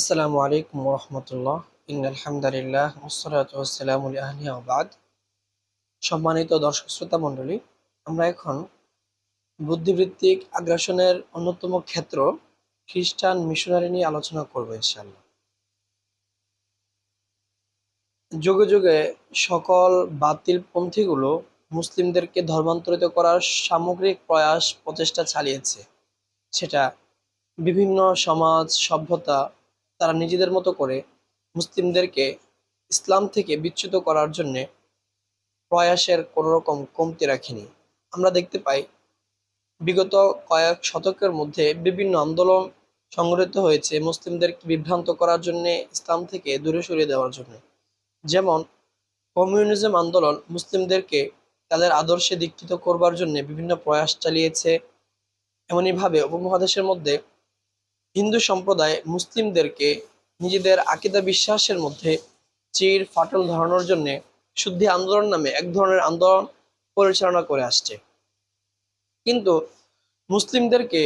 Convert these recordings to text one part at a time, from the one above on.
আসসালামু আলাইকুম রহমতুল্লাহ। ইনআলহামদুলিল্লাহ মুসলাত ওয়াসালামু আলাইহি আবাদ সম্মানিত দর্শক শ্রোতা মণ্ডলী, আমরা এখন বুদ্ধিবৃত্তিক আগ্রাসনের অন্যতম ক্ষেত্র খ্রিস্টান মিশনারি নিয়ে আলোচনা করব ইনশাআল্লাহ। যুগে যুগে সকল বাতিল পন্থীগুলো মুসলিমদেরকে ধর্মান্তরিত করার সামগ্রিক প্রয়াস, প্রচেষ্টা চালিয়েছে। সেটা বিভিন্ন সমাজ, সভ্যতা তারা নিজেদের মতো করে মুসলিমদেরকে ইসলাম থেকে বিচ্যুত করার জন্য প্রয়াসের কোনো রকম কমতি রাখেনি। আমরা দেখতে পাই, বিগত কয়েক শতকের মধ্যে বিভিন্ন আন্দোলন সংগঠিত হয়েছে মুসলিমদেরকে বিভ্রান্ত করার জন্য, ইসলাম থেকে দূরে সরিয়ে দেওয়ার জন্য। যেমন, কমিউনিজম আন্দোলন মুসলিমদেরকে তাদের আদর্শে দীক্ষিত করবার জন্য বিভিন্ন প্রয়াস চালিয়েছে। এমনইভাবে উপমহাদেশের মধ্যে হিন্দু সম্প্রদায় মুসলিমদেরকে নিজেদের আকিদা বিশ্বাসের মধ্যে চির ফাটল ধরানোর জন্য শুদ্ধি আন্দোলন নামে এক ধরনের আন্দোলন পরিচালনা করে আসছে। কিন্তু মুসলিমদেরকে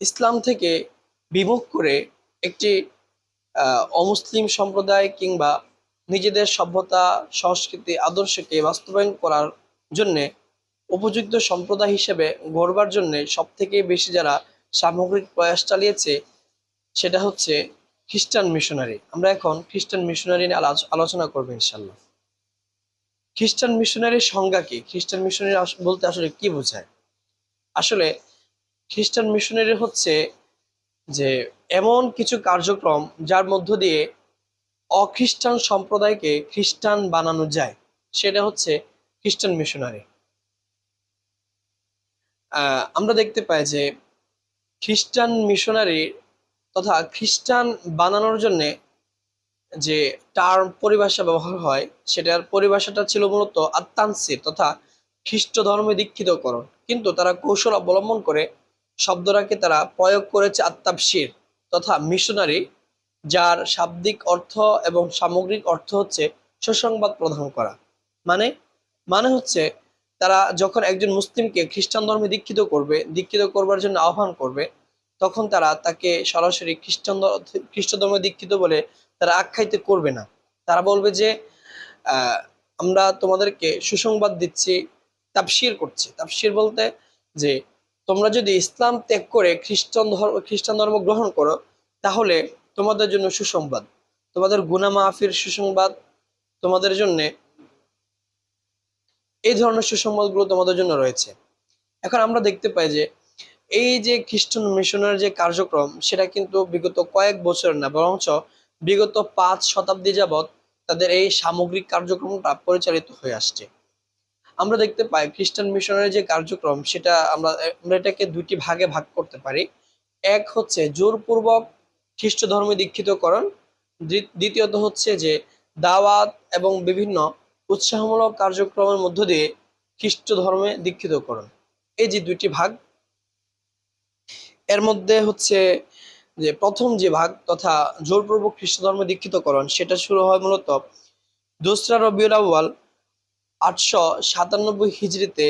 ইসলাম থেকে বিমুখ করে একটি অমুসলিম সম্প্রদায় কিংবা নিজেদের সভ্যতা, সংস্কৃতি, আদর্শকে বাস্তবায়ন করার জন্যে উপযুক্ত সম্প্রদায় হিসেবে গড়বার জন্য সবথেকে বেশি যারা সামগ্রিক প্রয়াস চালিয়েছে সেটা হচ্ছে খ্রিস্টান মিশনারি। আমরা এখন খ্রিস্টান মিশনারি নিয়ে আলোচ- আলোচনা করব ইনশাল্লাহ। খ্রিস্টান মিশনারির সংজ্ঞা কি? খ্রিস্টান মিশনারি বলতে আসলে কি বোঝায়? আসলে খ্রিস্টান মিশনারি হচ্ছে যে এমন কিছু কার্যক্রম যার মধ্য দিয়ে অখ্রিস্টান সম্প্রদায়কে খ্রিস্টান বানানো যায়। সেটা হচ্ছে খ্রিস্টান মিশনারি। আমরা দেখতে পাই যে খ্রিস্টান মিশনারি তথা খ্রিস্টান বানানোর জন্য যে টার্ম পরিভাষা ব্যবহার হয়, সেটার পরিভাষাটা ছিল মূলত আত্মাংশিক তথা খ্রিস্ট ধর্মে দীক্ষিতকরণ। কিন্তু তারা কৌশল অবলম্বন করে শব্দটাকে তারা প্রয়োগ করেছে আত্মাবশির তথা মিশনারি, যার শাব্দিক অর্থ এবং সামগ্রিক অর্থ হচ্ছে সুসংবাদ প্রদান করা। মানে মানে হচ্ছে তারা যখন একজন মুসলিমকে খ্রিস্টান ধর্মে দীক্ষিত করবে, দীক্ষিত করবার জন্য আহ্বান করবে তখন তারা তাকে সরাসরি খ্রিস্টান ধ- খ্রিস্ট ধর্মে দীক্ষিত বলে তারা আখ্যায়িত করবে না। তারা বলবে যে আমরা তোমাদেরকে সুসংবাদ দিচ্ছি, তাফসির করছি। তাফসির বলতে যে, তোমরা যদি ইসলাম ত্যাগ করে খ্রিস্টান ধর্ম খ্রিস্টান ধর্ম গ্রহণ করো, তাহলে তোমাদের জন্য সুসংবাদ। তোমাদের গুনা মাহফির সুসংবাদ, তোমাদের জন্য এই ধরনের সুসংবাদগুলো তোমাদের জন্য রয়েছে। এখন আমরা দেখতে পাই যে এই যে খ্রিস্টান মিশনের যে কার্যক্রম, সেটা কিন্তু বিগত কয়েক বছর না, বরঞ্চ বিগত পাঁচ শতাব্দী যাবৎ তাদের এই সামগ্রিক কার্যক্রমটা পরিচালিত হয়ে আসছে। আমরা দেখতে পাই খ্রিস্টান মিশনের যে কার্যক্রম, সেটা আমরা আমরা এটাকে দুটি ভাগে ভাগ করতে পারি। এক হচ্ছে জোরপূর্বক খ্রিস্ট ধর্মে দীক্ষিতকরণ দ্বিতীয়ত হচ্ছে যে দাওয়াত এবং বিভিন্ন উৎসাহমূলক কার্যক্রমের মধ্য দিয়ে খ্রিস্ট ধর্মে দীক্ষিতকরণ। এই যে দুইটি ভাগ এর মধ্যে হচ্ছে যে প্রথম যে ভাগ তথা জোরপূর্বক খ্রিস্ট ধর্মে দীক্ষিতকরণ, সেটা শুরু হয় মূলত দোসরা রবিউল আউয়াল আটশো সাতানব্বই হিজড়িতে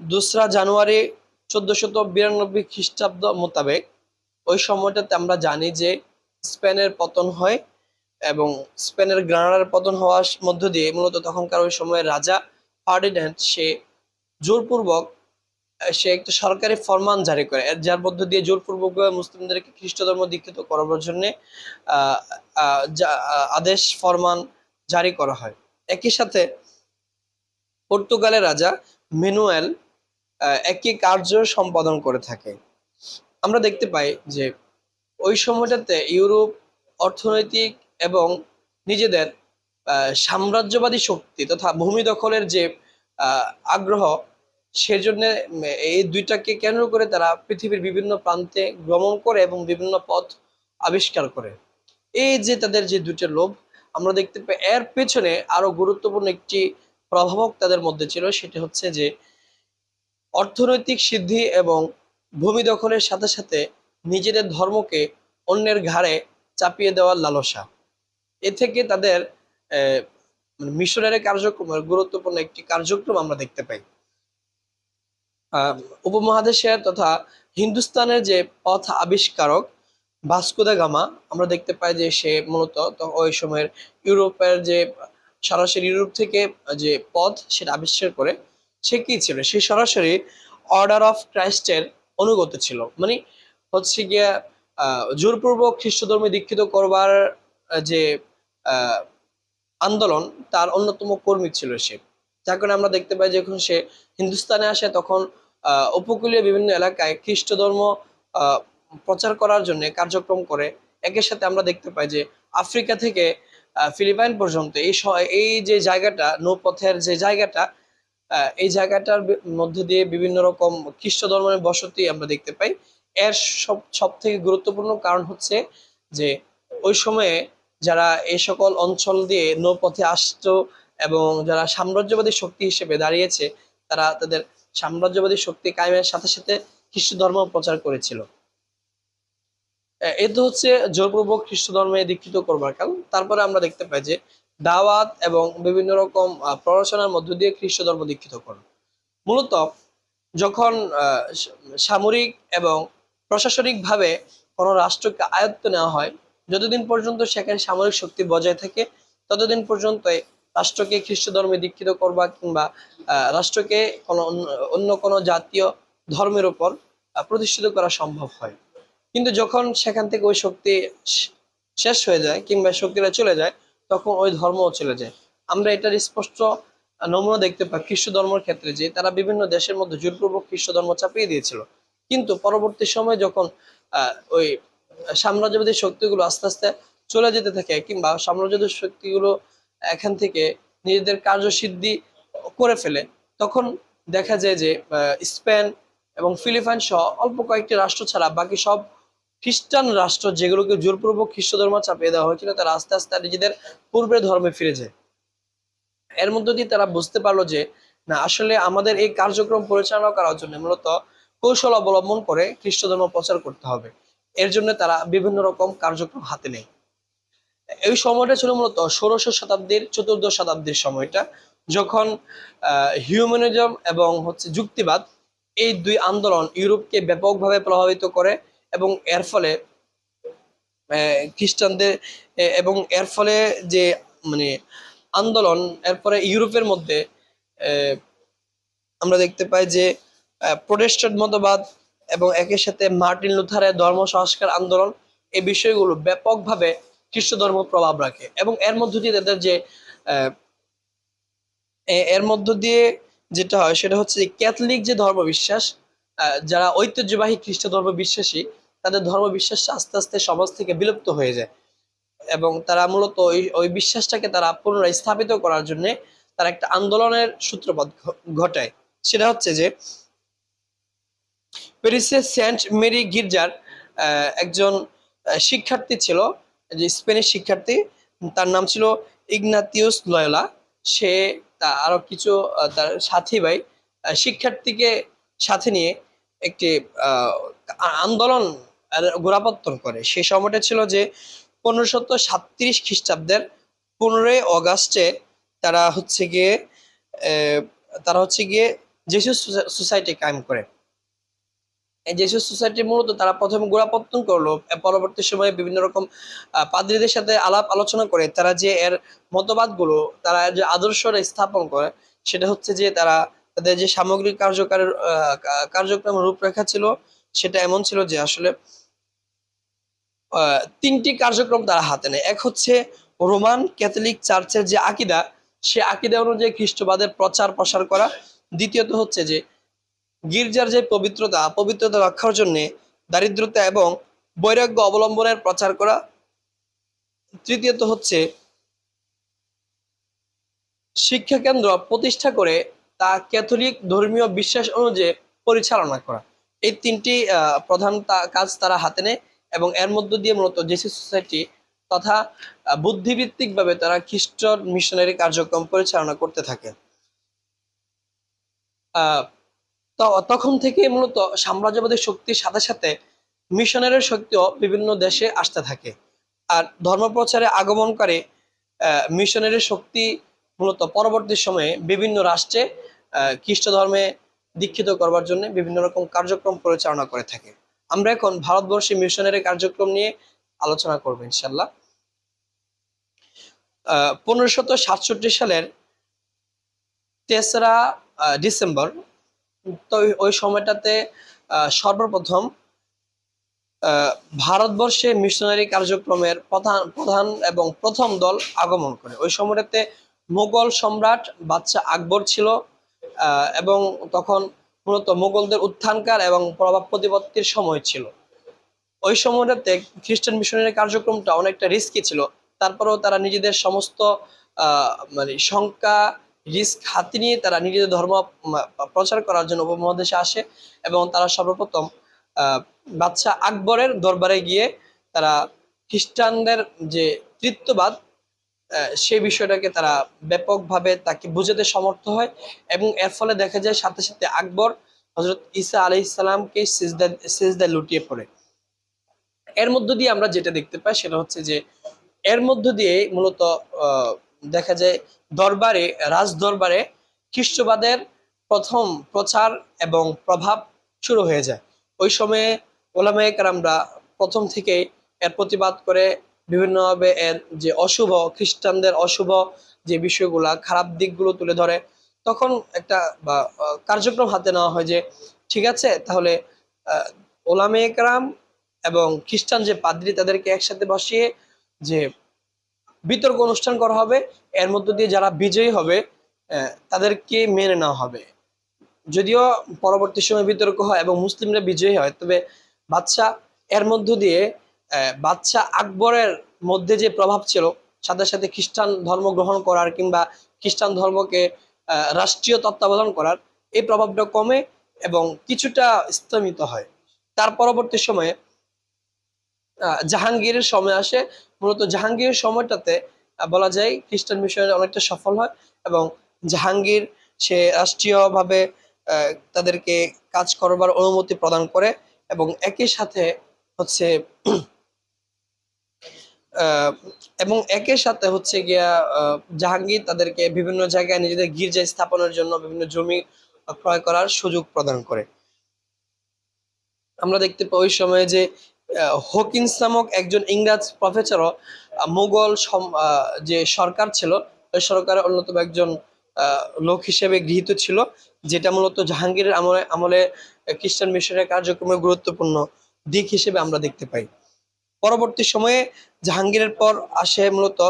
দোসরা জানুয়ারি চোদ্দশত বিরানব্বই খ্রিস্টাব্দ মোতাবেক। ওই সময়টাতে আমরা জানি যে স্পেনের পতন হয় এবং স্পেনের গ্রানাডার পতন হওয়ার মধ্য দিয়ে মূলত তখনকার ওই সময়ের রাজা ফার্ডিন্যান্ড, সে জোরপূর্বক সে একটা সরকারি ফরমান জারি করে যার মধ্য দিয়ে জোরপূর্বক মুসলিমদেরকে খ্রিস্ট ধর্ম দীক্ষিত করাবার জন্য আদেশ, ফরমান জারি করা হয়। একই সাথে পর্তুগালের রাজা মেনুয়েল একই কার্য সম্পাদন করে থাকে। আমরা দেখতে পাই যে ওই সময়টাতে ইউরোপ অর্থনৈতিক এবং নিজেদের সাম্রাজ্যবাদী শক্তি তথা ভূমি দখলের যে আগ্রহ সেজন্য এই দুইটাকে কেন্দ্র করে তারা পৃথিবীর বিভিন্ন প্রান্তে ভ্রমণ করে এবং বিভিন্ন পথ আবিষ্কার করে। এই যে তাদের যে দুটো লোভ, আমরা দেখতে পাই, এর পেছনে আরও গুরুত্বপূর্ণ একটি প্রভাবক তাদের মধ্যে ছিল, সেটি হচ্ছে যে অর্থনৈতিক সিদ্ধি এবং ভূমি দখলের সাথে সাথে নিজেদের ধর্মকে অন্যের ঘাড়ে চাপিয়ে দেওয়ার লালসা। এ থেকে তাদের মানে মিশনারি কার্যক্রমের গুরুত্বপূর্ণ একটি কার্যক্রম আমরা দেখতে পাই। উপমহাদেশের তথা হিন্দুস্তানের যে পথ আবিষ্কারক ভাস্কোদা গামা, আমরা দেখতে পাই যে সে মূলত ওই সময়ের ইউরোপের যে সরাসরি ইউরোপ থেকে যে পথ সেটা আবিষ্কার করে, সে কি ছিল? সে সরাসরি অর্ডার অফ ক্রাইস্টের অনুগত ছিল। মানে হচ্ছে গিয়া জোরপূর্বক খ্রিস্ট ধর্মে দীক্ষিত করবার যে আন্দোলন, তার অন্যতম কর্মী ছিল সে। যার কারণে আমরা দেখতে পাই যখন সে হিন্দুস্তানে আসে, তখন উপকূলীয় বিভিন্ন এলাকায় খ্রিস্ট ধর্ম প্রচার করার জন্য কার্যক্রম করে। একের সাথে আমরা দেখতে পাই যে আফ্রিকা থেকে ফিলিপাইন পর্যন্ত এই এই যে জায়গাটা, নৌপথের যে জায়গাটা এই জায়গাটার মধ্য দিয়ে বিভিন্ন রকম খ্রিস্ট ধর্মের বসতি আমরা দেখতে পাই। এর সব সব থেকে গুরুত্বপূর্ণ কারণ হচ্ছে যে ওই সময়ে যারা এই সকল অঞ্চল দিয়ে নৌপথে আসতো এবং যারা সাম্রাজ্যবাদী শক্তি হিসেবে দাঁড়িয়েছে, তারা তাদের সাম্রাজ্যবাদী শক্তি কায়েমের সাথে সাথে খ্রিস্ট ধর্ম প্রচার করেছিল। এ- হচ্ছে জোরপূর্বক খ্রিস্ট ধর্মে দীক্ষিত করবার কাল। তারপরে আমরা দেখতে পাই যে দাওয়াত এবং বিভিন্ন রকম প্ররোচনার মধ্য দিয়ে খ্রিস্ট ধর্ম দীক্ষিত করো মূলত যখন সামরিক এবং প্রশাসনিকভাবে কোনো রাষ্ট্রকে আয়ত্ত নেওয়া হয়, যতদিন পর্যন্ত সেখানে সামরিক শক্তি বজায় থাকে, ততদিন পর্যন্ত রাষ্ট্রকে খ্রিস্ট ধর্মে দীক্ষিত করবা কিংবা রাষ্ট্রকে কোনো অন্য- কোনো জাতীয় ধর্মের আহ, প্রতিষ্ঠিত করা সম্ভব হয়। কিন্তু যখন সেখান থেকে ওই শক্তি শেষ হয়ে যায় কিংবা শক্তিটা চলে যায় তখন ওই ধর্মও চলে যায়। আমরা এটার স্পষ্ট নমুনা দেখতে পাই খ্রিস্ট ধর্মের ক্ষেত্রে যে তারা বিভিন্ন দেশের মধ্যে জোরপূর্বক খ্রিস্ট ধর্ম চাপিয়ে দিয়েছিল। কিন্তু পরবর্তী সময়ে যখন ওই সাম্রাজ্যবাদী শক্তিগুলো আস্তে আস্তে চলে যেতে থাকে কিংবা সাম্রাজ্যবাদী শক্তিগুলো এখান থেকে নিজেদের কার্যসিদ্ধি করে ফেলে। তখন দেখা যায় যে স্পেন এবং ফিলিপাইন সহ অল্প কয়েকটি রাষ্ট্র ছাড়া বাকি সব খ্রিস্টান রাষ্ট্র যেগুলোকে জোরপূর্বক খ্রিস্ট ধর্ম চাপিয়ে দেওয়া হয়েছিল, তারা আস্তে আস্তে নিজেদের পূর্বের ধর্মে ফিরে যায়। এর মধ্য দিয়ে তারা বুঝতে পারল যে, না, আসলে আমাদের এই কার্যক্রম পরিচালনা করার জন্য মূলত কৌশল অবলম্বন করে খ্রিস্ট ধর্ম প্রচার করতে হবে। এর জন্য তারা বিভিন্ন রকম কার্যক্রম হাতে নেয়। এই সময়টা ছিল মূলত ষোড়শ শতাব্দীর চতুর্দশ শতাব্দীর সময়টা, যখন হিউম্যানিজম এবং হচ্ছে যুক্তিবাদ এই দুই আন্দোলন ইউরোপকে ব্যাপকভাবে প্রভাবিত করে এবং এর ফলে খ্রিস্টানদের এবং এর ফলে যে মানে আন্দোলন এরপরে ইউরোপের মধ্যে আমরা দেখতে পাই যে প্রোটেস্ট্যান্ট মতবাদ এবং একের সাথে মার্টিন লুথারের ধর্ম সংস্কার আন্দোলন এই বিষয়গুলো ব্যাপকভাবে খ্রিস্ট ধর্ম প্রভাব রাখে এবং এর মধ্য দিয়ে তাদের যে এর মধ্য দিয়ে যেটা হয় সেটা হচ্ছে যে ক্যাথলিক যে ধর্ম বিশ্বাস যারা ঐতিহ্যবাহী খ্রিস্ট ধর্ম বিশ্বাসী, তাদের ধর্ম বিশ্বাস আস্তে আস্তে সমাজ থেকে বিলুপ্ত হয়ে যায়। এবং তারা মূলত ওই ওই বিশ্বাসটাকে তারা পুনরায় স্থাপিত করার জন্য তারা একটা আন্দোলনের সূত্রপাত ঘটায়। সেটা হচ্ছে যে প্যারিসের সেন্ট মেরি গির্জার একজন শিক্ষার্থী ছিল যে স্পেনিশ শিক্ষার্থী, তার নাম ছিল ইগনাতিউস লয়লা। সে তা আরও কিছু তার সাথী ভাই শিক্ষার্থীকে সাথে নিয়ে একটি আন্দোলন গোড়াপত্তন করে। সেই সময়টা ছিল যে পনেরোশত সাতত্রিশ খ্রিস্টাব্দের পনেরোই অগাস্টে তারা হচ্ছে গিয়ে তারা হচ্ছে গিয়ে জেসু সোসাইটি কায়েম করে। জেসু সোসাইটি মূলত তারা প্রথমে গোড়াপত্তন করল পরবর্তী সময়ে বিভিন্ন রকম পাদ্রীদের সাথে আলাপ আলোচনা করে তারা যে এর মতবাদগুলো, তারা যে আদর্শটা স্থাপন করে, সেটা হচ্ছে যে তারা তাদের যে সামগ্রিক কার্যকারের কার্যক্রম রূপরেখা ছিল, সেটা এমন ছিল যে আসলে তিনটি কার্যক্রম তারা হাতে নেয়। এক হচ্ছে রোমান ক্যাথলিক চার্চের যে আকিদা, সে আকিদা অনুযায়ী খ্রিস্টবাদের প্রচার প্রসার করা। দ্বিতীয়ত হচ্ছে যে গির্জার যে পবিত্রতা পবিত্রতা রক্ষার জন্য দারিদ্রতা এবং বৈরাগ্য অবলম্বনের প্রচার করা। তৃতীয়ত হচ্ছে শিক্ষা কেন্দ্র প্রতিষ্ঠা করে তা ক্যাথলিক ধর্মীয় বিশ্বাস অনুযায়ী পরিচালনা করা। এই তিনটি প্রধান কাজ তারা হাতে নেয় এবং এর মধ্য দিয়ে মূলত জেসি সোসাইটি তথা বুদ্ধিভিত্তিকভাবে তারা খ্রিস্ট মিশনারি কার্যক্রম পরিচালনা করতে থাকে। আহ, তখন থেকে মূলত সাম্রাজ্যবাদী শক্তির সাথে সাথে মিশনারির শক্তিও বিভিন্ন দেশে আসতে থাকে। আর ধর্মপ্রচারে আগমনকারী আহ, মিশনারির শক্তি মূলত পরবর্তী সময়ে বিভিন্ন রাষ্ট্রে খ্রিস্ট ধর্মে দীক্ষিত করবার জন্য বিভিন্ন রকম কার্যক্রম পরিচালনা করে থাকে। আমরা এখন ভারতবর্ষে মিশনারি কার্যক্রম নিয়ে আলোচনা করব ইনশাল্লাহ পনেরোশত সাতষট্টি সালের তেসরা ডিসেম্বর তো ওই- সময়টাতে সর্বপ্রথম ভারতবর্ষে মিশনারি কার্যক্রমের প্রধান প্রধান এবং প্রথম দল আগমন করে। ওই সময়টাতে মোগল সম্রাট বাদশাহ আকবর ছিল এবং তখন মূলত মোগলদের উত্থানকার এবং প্রভাব প্রতিপত্তির সময় ছিল। ওই সময়টাতে খ্রিস্টান মিশনারি কার্যক্রমটা অনেকটা রিস্কি ছিল। তারপরেও তারা নিজেদের সমস্ত মানে শঙ্কা রিস্ক হাতে নিয়ে তারা নিজেদের ধর্ম প্রচার করার জন্য উপমহাদেশে আসে এবং তারা সর্বপ্রথম বাদশাহ আকবরের দরবারে গিয়ে তারা খ্রিস্টানদের যে তৃত্ববাদ সেই বিষয়টাকে তারা ব্যাপকভাবে তাকে বুঝাতে সমর্থ হয় এবং এর ফলে দেখা যায় সাথে সাথে আকবর হজরত ঈসা আলি ইসলামকে সিজদা লুটিয়ে পড়ে। এর মধ্য দিয়ে আমরা যেটা দেখতে পাই সেটা হচ্ছে যে, এর মধ্য দিয়ে মূলত দেখা যায় দরবারে রাজ দরবারে খ্রিস্টবাদের প্রথম প্রচার এবং প্রভাব শুরু হয়ে যায়। ওই সময়ে ওলামায়ে কারামরা প্রথম থেকে এর প্রতিবাদ করে বিভিন্নভাবে এর যে অশুভ খ্রিস্টানদের অশুভ যে বিষয়গুলা খারাপ দিকগুলো তুলে ধরে তখন একটা বা, কার্যক্রম হাতে নেওয়া হয় যে ঠিক আছে তাহলে আহ, ওলামায়ে কারাম এবং খ্রিস্টান যে পাদ্রী তাদেরকে একসাথে বসিয়ে যে বিতর্ক অনুষ্ঠান করা হবে। এর মধ্য দিয়ে যারা বিজয়ী হবে তাদেরকে মেনে নেওয়া হবে। যদিও পরবর্তী সময় বিতর্ক হয় এবং মুসলিমরা বিজয়ী হয়, তবে বাদশাহ এর মধ্য দিয়ে বাদশাহ আকবরের মধ্যে যে প্রভাব ছিল, সাথে সাথে খ্রিস্টান ধর্ম গ্রহণ করার কিংবা খ্রিস্টান ধর্মকে রাষ্ট্রীয় তত্ত্বাবধান করার, এই প্রভাবটা কমে এবং কিছুটা স্তমিত হয়। তার পরবর্তী সময়ে জাহাঙ্গীরের সময় আসে মূলত জাহাঙ্গীরের সময়টাতে বলা যায় খ্রিস্টান মিশনে অনেকটা সফল হয় এবং জাহাঙ্গীর সে রাষ্ট্রীয়ভাবে তাদেরকে কাজ করবার অনুমতি প্রদান করে এবং একই সাথে হচ্ছে এবং একের সাথে হচ্ছে গিয়া জাহাঙ্গীর তাদেরকে বিভিন্ন জায়গায় নিজেদের গির্জা স্থাপনের জন্য বিভিন্ন জমি ক্রয় করার সুযোগ প্রদান করে। আমরা দেখতে পাই ওই সময়ে যে হকিন্স নামক একজন ইংরাজ প্রফেসরও মুঘল যে সরকার ছিল, ওই সরকারের অন্যতম একজন লোক হিসেবে গৃহীত ছিল, যেটা মূলত জাহাঙ্গীরের আমলে আমলে খ্রিস্টান মিশনের কার্যক্রমে গুরুত্বপূর্ণ দিক হিসেবে আমরা দেখতে পাই। পরবর্তী সময়ে জাহাঙ্গীরের পর আসে মূলত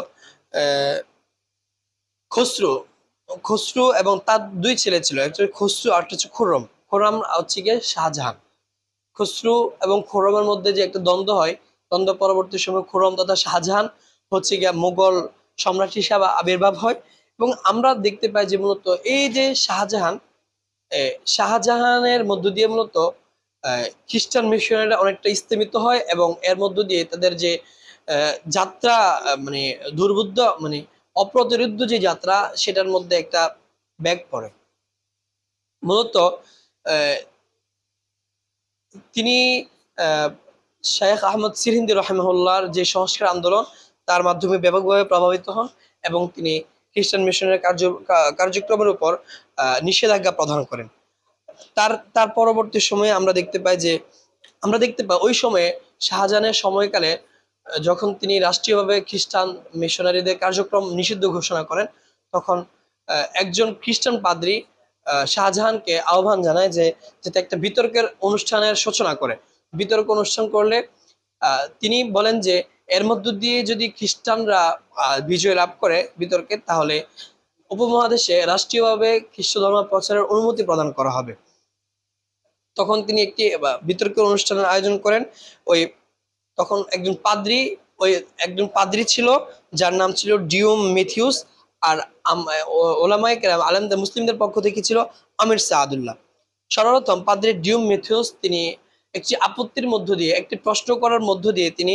খসরু খসরু এবং তার দুই ছেলে ছিল একটা খসরু আর হচ্ছে খুরম। খুররম হচ্ছে গিয়ে শাহজাহান। খসরু এবং খুররমের মধ্যে যে একটা দ্বন্দ্ব হয়, দ্বন্দ্ব পরবর্তী সময় খুররম তথা শাহজাহান হচ্ছে গিয়া মুঘল সম্রাট হিসাবে আবির্ভাব হয়। এবং আমরা দেখতে পাই যে মূলত এই যে শাহজাহান শাহজাহানের মধ্য দিয়ে মূলত খ্রিস্টান মিশনারিরা অনেকটা স্তীমিত হয় এবং এর মধ্য দিয়ে তাদের যে যাত্রা মানে দুর্বুদ্ধ মানে অপ্রতিরোধ্য যে যাত্রা, সেটার মধ্যে একটা ব্যাগ পড়ে। মূলত তিনি শেখ আহমদ সিরহিন্দি রহমউল্লাহর যে সংস্কার আন্দোলন, তার মাধ্যমে ব্যাপকভাবে প্রভাবিত হন এবং তিনি খ্রিস্টান মিশনের কার্য কার্যক্রমের উপর নিষেধাজ্ঞা প্রদান করেন। তার তার পরবর্তী সময়ে আমরা দেখতে পাই যে, আমরা দেখতে পাই ওই সময়ে শাহজাহানের সময়কালে যখন তিনি রাষ্ট্রীয়ভাবে খ্রিস্টান মিশনারিদের কার্যক্রম নিষিদ্ধ ঘোষণা করেন, তখন একজন খ্রিস্টান পাদ্রী শাহজাহানকে আহ্বান জানায় যে যাতে একটা বিতর্কের অনুষ্ঠানের সূচনা করে। বিতর্ক অনুষ্ঠান করলে তিনি বলেন যে এর মধ্য দিয়ে যদি খ্রিস্টানরা বিজয় লাভ করে বিতর্কে তাহলে উপমহাদেশে রাষ্ট্রীয়ভাবে খ্রিস্ট ধর্ম প্রচারের অনুমতি প্রদান করা হবে। তখন তিনি একটি আহ, বিতর্কের অনুষ্ঠানের আয়োজন করেন। ওই তখন একজন পাদ্রী ওই একজন পাদ্রী ছিল যার নাম ছিল ডিওম মেথিউস আর ওলামায়ে আলেমদের, মুসলিমদের পক্ষ থেকে ছিল আমির সাহাদুল্লাহ সর্বপ্রথম পাদ্রী ডিওম মেথিউস তিনি একটি আপত্তির মধ্য দিয়ে, একটি প্রশ্ন করার মধ্য দিয়ে তিনি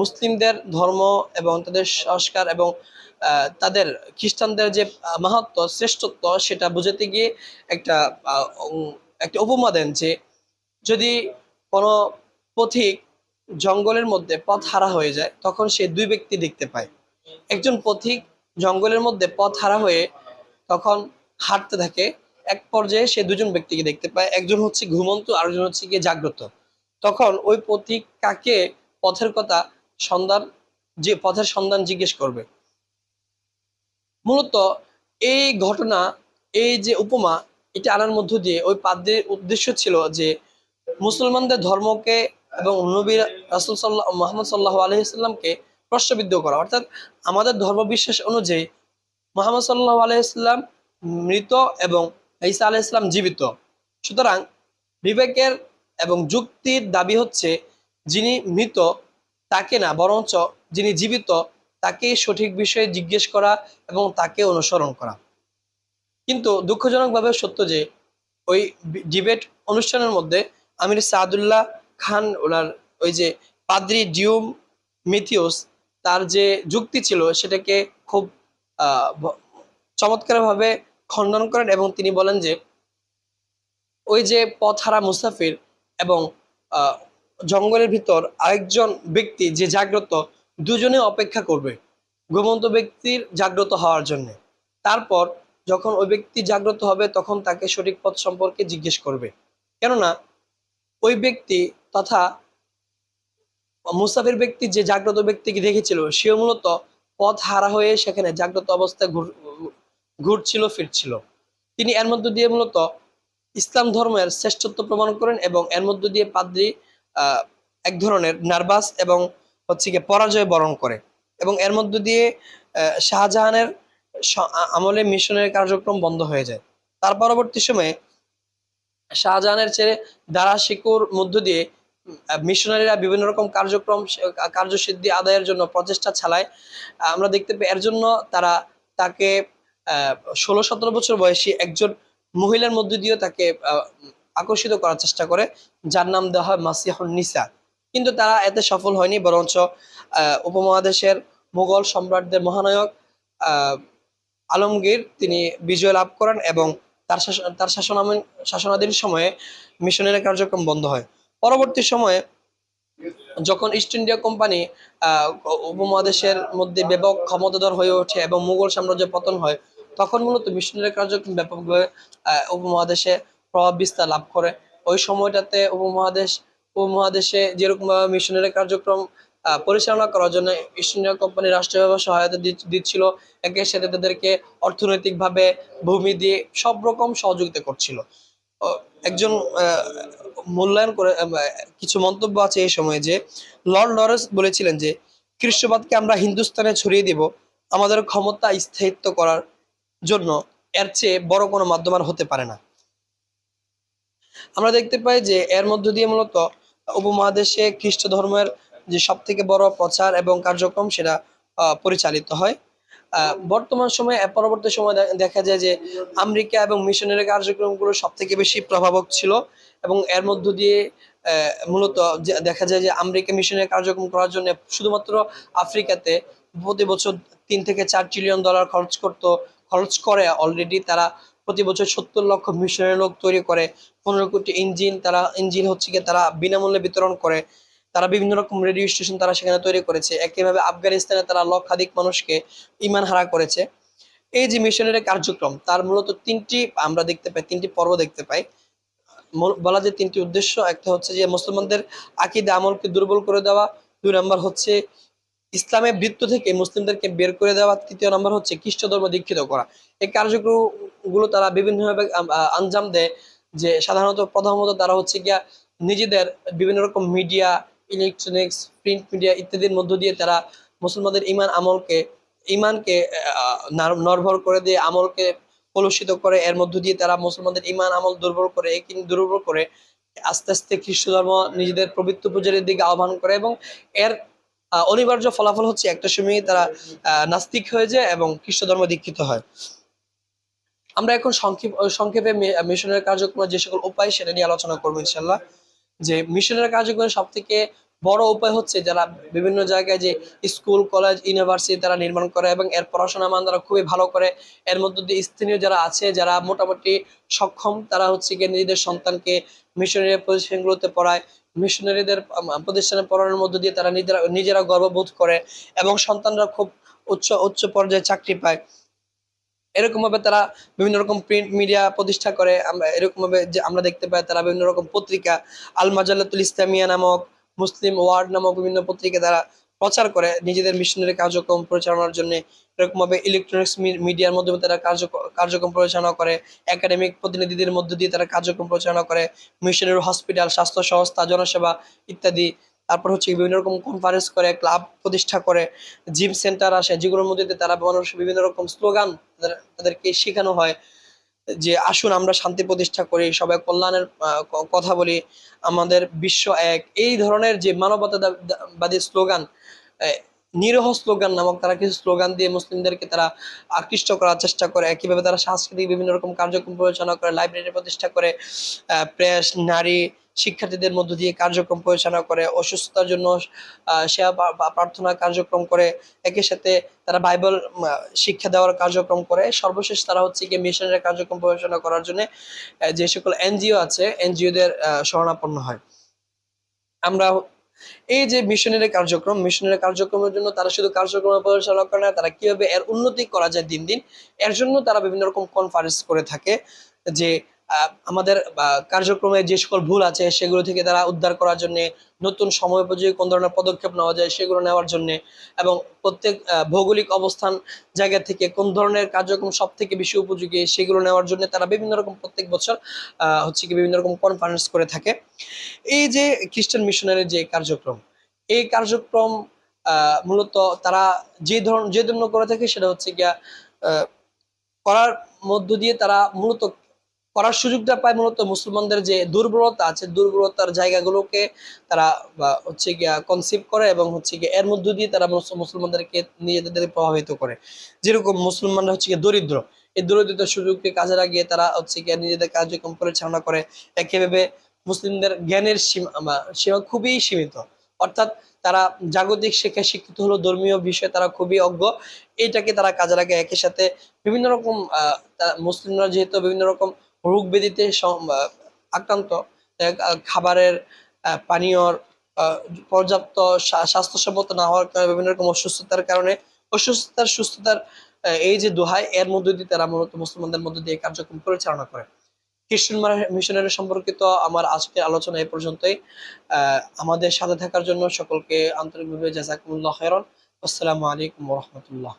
মুসলিমদের ধর্ম এবং তাদের সংস্কার এবং তাদের খ্রিস্টানদের যে মাহাত্ম, শ্রেষ্ঠত্ব সেটা বোঝাতে গিয়ে একটা একটা উপমা দেন যে, যদি কোনো পথিক জঙ্গলের মধ্যে পথ হারা হয়ে যায়, তখন সে দুই ব্যক্তি দেখতে পায়। একজন পথিক জঙ্গলের মধ্যে পথ হারা হয়ে তখন হাঁটতে থাকে, এক পর্যায়ে সে দুজন ব্যক্তিকে দেখতে পায়, একজন হচ্ছে ঘুমন্ত, আরেকজন হচ্ছে গিয়ে জাগ্রত। তখন ওই পথিক কাকে পথের কথা সন্ধান, যে পথের সন্ধান জিজ্ঞেস করবে। মূলত এই ঘটনা, এই যে উপমা, এটা আনার মধ্য দিয়ে ওই পাদ্রির উদ্দেশ্য ছিল যে মুসলমানদের ধর্মকে এবং নবী রাসুল সাল্লাহ, মোহাম্মদ সাল্লাহ আলহিসাল্লামকে প্রশ্নবিদ্ধ করা। অর্থাৎ আমাদের ধর্মবিশ্বাস অনুযায়ী মোহাম্মদ সাল্লাহ আলহিসাল্লাম মৃত এবং ঈসা আলাইসলাম জীবিত। সুতরাং বিবেকের এবং যুক্তির দাবি হচ্ছে যিনি মৃত তাকে না, বরঞ্চ যিনি জীবিত তাকে সঠিক বিষয়ে জিজ্ঞেস করা এবং তাকে অনুসরণ করা। কিন্তু দুঃখজনকভাবে সত্য যে ওই ডিবেট অনুষ্ঠানের মধ্যে আমির সাদুল্লাহ খান ওনার ওই যে পাদ্রি ডিউম মিথিওস তার যে যুক্তি ছিল সেটাকে খুব চমৎকারভাবে খণ্ডন করেন এবং তিনি বলেন যে, ওই যে পথহারা মুসাফির এবং জঙ্গলের ভিতর আরেকজন ব্যক্তি যে জাগ্রত দুজনে অপেক্ষা করবে, ঘুমন্ত ব্যক্তির জাগ্রত হওয়ার জন্য। তারপর যখন ওই ব্যক্তি জাগ্রত হবে, তখন তাকে সঠিক পথ সম্পর্কে জিজ্ঞেস করবে। কেননা, ওই ব্যক্তি তথা মুসাফির ব্যক্তি যে জাগ্রত ব্যক্তিকে দেখেছিল, সেও মূলত পথ হারা হয়ে সেখানে জাগ্রত অবস্থায় ঘুরছিল, ফিরছিল। তিনি এর মধ্য দিয়ে মূলত ইসলাম ধর্মের শ্রেষ্ঠত্ব প্রমাণ করেন এবং এর মধ্য দিয়ে পাদ্রি এক ধরনের নার্ভাস এবং হচ্ছে গিয়ে পরাজয় বরণ করে এবং এর মধ্য দিয়ে শাহজাহানের আমলে মিশনের কার্যক্রম বন্ধ হয়ে যায়। তার পরবর্তী সময়ে শাহজাহানের ছেড়ে দারা শিকুর মধ্য দিয়ে মিশনারিরা বিভিন্ন রকম কার্যক্রম কার্যসিদ্ধি আদায়ের জন্য প্রচেষ্টা চালায়। আমরা দেখতে পাই এর জন্য তারা তাকে ষোলো সতেরো বছর বয়সী একজন মহিলার মধ্য দিয়ে তাকে আকর্ষিত করার চেষ্টা করে, যার নাম দেওয়া হয় মাসিহুন নিসা। কিন্তু তারা এতে সফল হয়নি, বরঞ্চ উপমহাদেশের মুঘল সম্রাটদের মহানায়ক আলমগীর তিনি বিজয় লাভ করেন এবং তার শাসন, তার শাসনাধীন সময়ে মিশনের কার্যক্রম বন্ধ হয়। পরবর্তী সময়ে যখন ইস্ট ইন্ডিয়া কোম্পানি উপমহাদেশের মধ্যে ব্যাপক ক্ষমতাধর হয়ে ওঠে এবং মুঘল সাম্রাজ্য পতন হয়, তখন মূলত মিশনের কার্যক্রম ব্যাপকভাবে উপমহাদেশে প্রভাব বিস্তার লাভ করে। ওই সময়টাতে উপমহাদেশ, উপমহাদেশে যেরকমভাবে মিশনারি কার্যক্রম পরিচালনা করার জন্য ইস্ট ইন্ডিয়া কোম্পানি রাষ্ট্রীয়ভাবে সহায়তা দিচ্ছিল। একের সাথে তাদেরকে অর্থনৈতিকভাবে ভূমি দিয়ে সব রকম সহযোগিতা করছিল। একজন মূল্যায়ন করে কিছু মন্তব্য আছে এই সময়ে যে, লর্ড লরেন্স বলেছিলেন যে, খ্রিস্টবাদকে আমরা হিন্দুস্তানে ছড়িয়ে দিব আমাদের ক্ষমতা স্থায়িত্ব করার জন্য এর চেয়ে বড় কোনো মাধ্যম আর হতে পারে না। আমরা দেখতে পাই যে, এর মধ্য দিয়ে মূলত উপমহাদেশে খ্রিস্ট ধর্মের যে সব থেকে বড় প্রচার এবং কার্যক্রম সেটা পরিচালিত হয়। বর্তমান সময়ে পরবর্তী সময় দেখা যায় যে, আমেরিকা এবং মিশনারি কার্যক্রমগুলো সব থেকে বেশি প্রভাবক ছিল। এবং এর মধ্য দিয়ে মূলত দেখা যায় যে আমেরিকা মিশনের কার্যক্রম করার জন্য শুধুমাত্র আফ্রিকাতে প্রতি বছর তিন থেকে চার ট্রিলিয়ন ডলার খরচ করতো, খরচ করে অলরেডি তারা প্রতি বছর সত্তর লক্ষ মিশনের লোক তৈরি করে, পনেরো কোটি ইঞ্জিন তারা ইঞ্জিন হচ্ছে গিয়ে তারা বিনামূল্যে বিতরণ করে, তারা বিভিন্ন রকম রেডিও স্টেশন তারা সেখানে তৈরি করেছে একইভাবে আফগানিস্তানে তারা লক্ষাধিক মানুষকে ইমান হারা করেছে। এই যে মিশনের কার্যক্রম, তার মূলত তিনটি আমরা দেখতে পাই, তিনটি পর্ব দেখতে পাই। বলা যে তিনটি উদ্দেশ্য, একটা হচ্ছে যে মুসলমানদের আকিদা আমলকে দুর্বল করে দেওয়া, দুই নম্বর হচ্ছে ইসলামের বৃত্ত থেকে মুসলিমদেরকে বের করে দেওয়া, তৃতীয় নম্বর হচ্ছে খ্রিস্ট ধর্ম দীক্ষিত করা। এই কার্যক্রমগুলো তারা বিভিন্নভাবে আঞ্জাম দেয় যে সাধারণত প্রধানত তারা হচ্ছে গিয়া নিজেদের বিভিন্ন রকম মিডিয়া, ইলেকট্রনিক্স, প্রিন্ট মিডিয়া ইত্যাদির মধ্য দিয়ে তারা মুসলমানদের ইমান আমলকে, ইমানকে নরভর করে দিয়ে আমলকে কলুষিত করে, এর মধ্য দিয়ে তারা মুসলমানদের ইমান আমল দুর্বল করে দুর্বল করে, আস্তে আস্তে খ্রিস্ট ধর্ম নিজেদের পবিত্র পূজারের দিকে আহ্বান করে এবং এর অনিবার্য ফলাফল হচ্ছে একটা সময় তারা নাস্তিক হয়ে যায় এবং খ্রিস্ট ধর্ম দীক্ষিত হয়। আমরা এখন সংক্ষেপ সংক্ষেপে মিশনের কার্যক্রমের যে সকল উপায় সেটা নিয়ে আলোচনা করব ইনশাল্লাহ যে মিশনের কার্যক্রমের সব থেকে বড় উপায় হচ্ছে যারা বিভিন্ন জায়গায় যে স্কুল, কলেজ, ইউনিভার্সিটি তারা নির্মাণ করে এবং এর পড়াশোনা মান তারা খুবই ভালো করে। এর মধ্য দিয়ে স্থানীয় যারা আছে, যারা মোটামুটি সক্ষম, তারা হচ্ছে গিয়ে নিজেদের সন্তানকে মিশনারি প্রতিষ্ঠানগুলোতে পড়ায়। মিশনারিদের প্রতিষ্ঠানে পড়ানোর মধ্য দিয়ে তারা নিজেরা নিজেরা গর্ববোধ করে এবং সন্তানরা খুব উচ্চ উচ্চ পর্যায়ে চাকরি পায়। এরকম ভাবে তারা বিভিন্ন রকম প্রিন্ট মিডিয়া প্রতিষ্ঠা করে। আমরা এরকম ভাবে যে আমরা দেখতে পাই তারা বিভিন্ন রকম পত্রিকা আল মাজাল্লাতুল ইসলামিয়া নামক মুসলিম ওয়ার্ড নামক বিভিন্ন পত্রিকা তারা প্রচার করে নিজেদের মিশনারি কার্যক্রম পরিচালনার জন্য। এরকম ভাবে ইলেকট্রনিক্স মিডিয়ার মাধ্যমে তারা কার্যক- কার্যক্রম পরিচালনা করে একাডেমিক প্রতিনিধিদের মধ্য দিয়ে তারা কার্যক্রম পরিচালনা করে মিশনারি হসপিটাল স্বাস্থ্য সংস্থা, জনসেবা ইত্যাদি। তারপর হচ্ছে বিভিন্ন রকম কনফারেন্স করে ক্লাব প্রতিষ্ঠা করে জিম সেন্টার আসে, যেগুলোর মধ্যে তারা মানুষ বিভিন্ন রকম স্লোগান তাদেরকে শেখানো হয়। যে আসুন আমরা শান্তি প্রতিষ্ঠা করি, সবাই কল্যাণের কথা বলি, আমাদের বিশ্ব এক। এই ধরনের যে মানবতাবাদী স্লোগান নিরহ স্লোগান নামক তারা কিছু স্লোগান দিয়ে মুসলিমদেরকে তারা আকৃষ্ট করার চেষ্টা করে। একইভাবে তারা সাংস্কৃতিক বিভিন্ন রকম কার্যক্রম পরিচালনা করে লাইব্রেরি প্রতিষ্ঠা করে প্রেস নারী, শিক্ষার্থীদের মধ্য দিয়ে কার্যক্রম পরিচালনা করে, অসুস্থতার জন্য সেবা প্রার্থনা কার্যক্রম করে। একই সাথে তারা বাইবেল শিক্ষা দেওয়ার কার্যক্রম করে। সর্বশেষ তারা হচ্ছে গিয়ে মিশনের কার্যক্রম পরিচালনা করার জন্য যে সকল এনজিও আছে, এনজিওদের শরণাপন্ন হয়। আমরা এই যে মিশনারি কার্যক্রম মিশনারি কার্যক্রমের জন্য তারা শুধু কার্যক্রম পরিচালনা করে না, তারা কীভাবে এর উন্নতি করা যায় দিন দিন, এর জন্য তারা বিভিন্ন রকম কনফারেন্স করে থাকে যে আমাদের কার্যক্রমে যে সকল ভুল আছে সেগুলো থেকে তারা উদ্ধার করার জন্য, নতুন সময় উপযোগী কোন ধরনের পদক্ষেপ নেওয়া যায় সেগুলো নেওয়ার জন্য, এবং প্রত্যেক ভৌগোলিক অবস্থান জায়গা থেকে কোন ধরনের কার্যক্রম সব থেকে বেশি উপযোগী সেগুলো নেওয়ার জন্য তারা বিভিন্ন রকম প্রত্যেক বছর হচ্ছে কি বিভিন্ন রকম কনফারেন্স করে থাকে। এই যে খ্রিস্টান মিশনারির যে কার্যক্রম, এই কার্যক্রম মূলত তারা যে ধরন, যে জন্য করে থাকে সেটা হচ্ছে গিয়া করার মধ্য দিয়ে তারা মূলত করার সুযোগটা পায় মূলত মুসলমানদের যে দুর্বলতা আছে, দুর্বলতার জায়গাগুলোকে তারা হচ্ছে গিয়া কনসিভ করে এবং হচ্ছে গিয়ে এর মধ্য দিয়ে তারা মুস- মুসলমানদেরকে নিজেদের প্রভাবিত করে। যেরকম মুসলমানরা হচ্ছে গিয়ে দরিদ্র, এই দরিদ্রতার সুযোগকে কাজে লাগিয়ে তারা হচ্ছে গিয়ে নিজেদের কার্যক্রম পরিচালনা করে। একইভাবে মুসলিমদের জ্ঞানের সীমা সীমা খুবই সীমিত। অর্থাৎ তারা জাগতিক শিক্ষায় শিক্ষিত হলো ধর্মীয় বিষয়ে তারা খুবই অজ্ঞ। এইটাকে তারা কাজে লাগে একই সাথে বিভিন্ন রকম মুসলিমরা যেহেতু বিভিন্ন রকম রোগ ব্যাধিতে আক্রান্ত। খাবারের পানীয়র পর্যাপ্ত স্বা- স্বাস্থ্যসম্মত না হওয়ার কারণে বিভিন্ন রকম অসুস্থতার কারণে অসুস্থতার সুস্থতার এই যে দোহাই, এর মধ্য দিয়ে তারা মূলত মুসলমানদের মধ্য দিয়ে কার্যক্রম পরিচালনা করে। খ্রিস্টান মিশনারি সম্পর্কিত আমার আজকের আলোচনা এই পর্যন্তই। আমাদের সাথে থাকার জন্য সকলকে আন্তরিকভাবে জাজাকুমুল্লাহ খেরন আসসালামু আলাইকুম রহমতুল্লাহ।